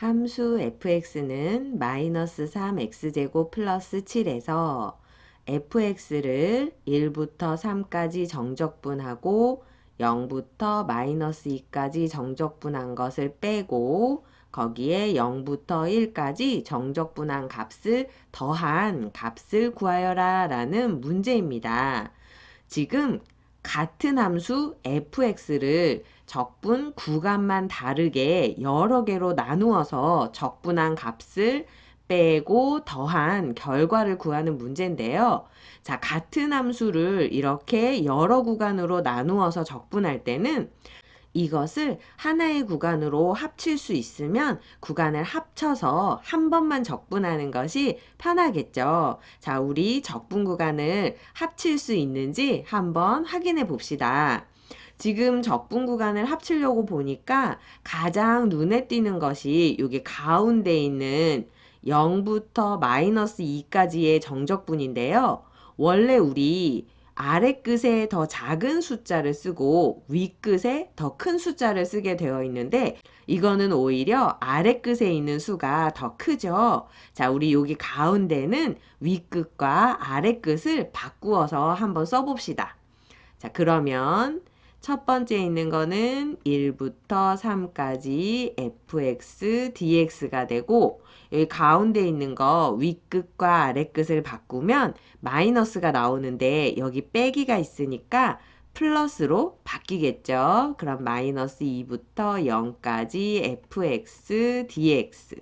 함수 fx는 마이너스 3x제곱 플러스 7에서 fx를 1부터 3까지 정적분하고 0부터 마이너스 2까지 정적분한 것을 빼고 거기에 0부터 1까지 정적분한 값을 더한 값을 구하여라 라는 문제입니다. 지금 같은 함수 fx를 적분 구간만 다르게 여러 개로 나누어서 적분한 값을 빼고 더한 결과를 구하는 문제인데요. 자, 같은 함수를 이렇게 여러 구간으로 나누어서 적분할 때는 이것을 하나의 구간으로 합칠 수 있으면 구간을 합쳐서 한 번만 적분하는 것이 편하겠죠. 자, 우리 적분 구간을 합칠 수 있는지 한번 확인해 봅시다. 지금 적분 구간을 합치려고 보니까 가장 눈에 띄는 것이 여기 가운데 있는 0부터 마이너스 2까지의 정적분인데요. 원래 우리 아래 끝에 더 작은 숫자를 쓰고 위 끝에 더 큰 숫자를 쓰게 되어 있는데 이거는 오히려 아래 끝에 있는 수가 더 크죠. 자, 우리 여기 가운데는 위 끝과 아래 끝을 바꾸어서 한번 써봅시다. 자, 그러면 첫 번째 있는 거는 1부터 3까지 fx dx가 되고 여기 가운데 있는 거 윗끝과 아래끝을 바꾸면 마이너스가 나오는데 여기 빼기가 있으니까 플러스로 바뀌겠죠. 그럼 마이너스 2부터 0까지 fx dx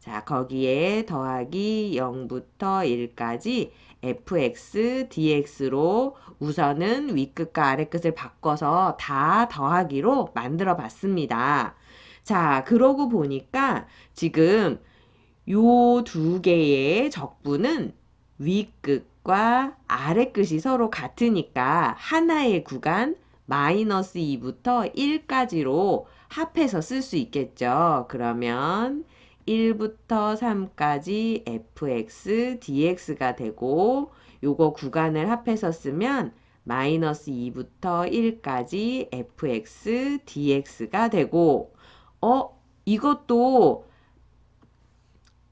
자 거기에 더하기 0부터 1까지 fx dx로 우선은 윗끝과 아래끝을 바꿔서 다 더하기로 만들어 봤습니다. 자, 그러고 보니까 지금 요 두 개의 적분은 윗끝과 아래끝이 서로 같으니까 하나의 구간 마이너스 2부터 1까지로 합해서 쓸 수 있겠죠. 그러면 1부터 3까지 fx dx가 되고 요거 구간을 합해서 쓰면 마이너스 2부터 1까지 fx dx가 되고. 어 이것도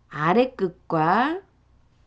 아래 끝과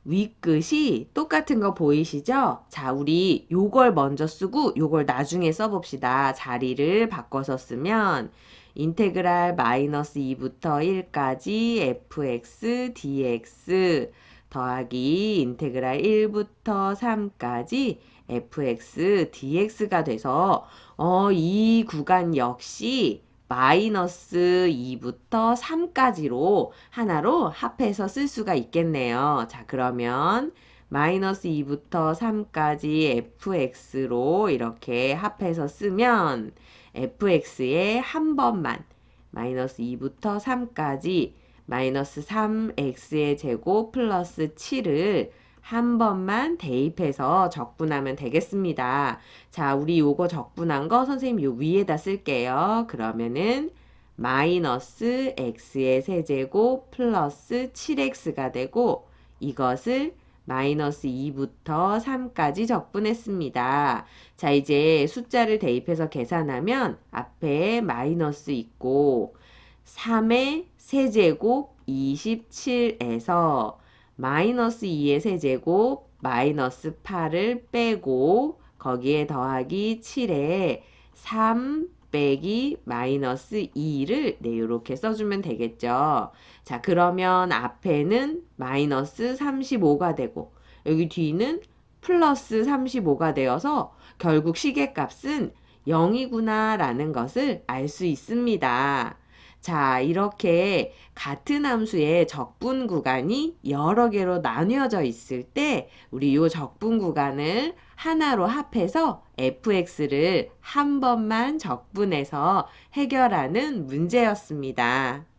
윗끝이 똑같은 거 보이시죠? 자, 우리 요걸 먼저 쓰고 요걸 나중에 써봅시다. 자리를 바꿔서 쓰면 인테그랄 마이너스 2부터 1까지 fx dx 더하기 인테그랄 1부터 3까지 fx dx가 돼서 어, 이 구간 역시 마이너스 2부터 3까지로 하나로 합해서 쓸 수가 있겠네요. 자, 그러면 마이너스 2부터 3까지 fx로 이렇게 합해서 쓰면 fx에 한 번만 마이너스 2부터 3까지 마이너스 3x의 제곱 플러스 7을 한 번만 대입해서 적분하면 되겠습니다. 자, 우리 요거 적분한 거 선생님 요 위에다 쓸게요. 그러면은 마이너스 x의 세제곱 플러스 7x가 되고 이것을 마이너스 2부터 3까지 적분했습니다. 자, 이제 숫자를 대입해서 계산하면 앞에 마이너스 있고 3의 세제곱 27에서 마이너스 2의 세제곱 마이너스 8을 빼고 거기에 더하기 7에 3 빼기 마이너스 2를 네, 이렇게 써주면 되겠죠. 자, 그러면 앞에는 마이너스 35가 되고 여기 뒤는 플러스 35가 되어서 결국 시계값은 0이구나 라는 것을 알 수 있습니다. 자, 이렇게 같은 함수의 적분 구간이 여러 개로 나뉘어져 있을 때 우리 이 적분 구간을 하나로 합해서 fx를 한 번만 적분해서 해결하는 문제였습니다.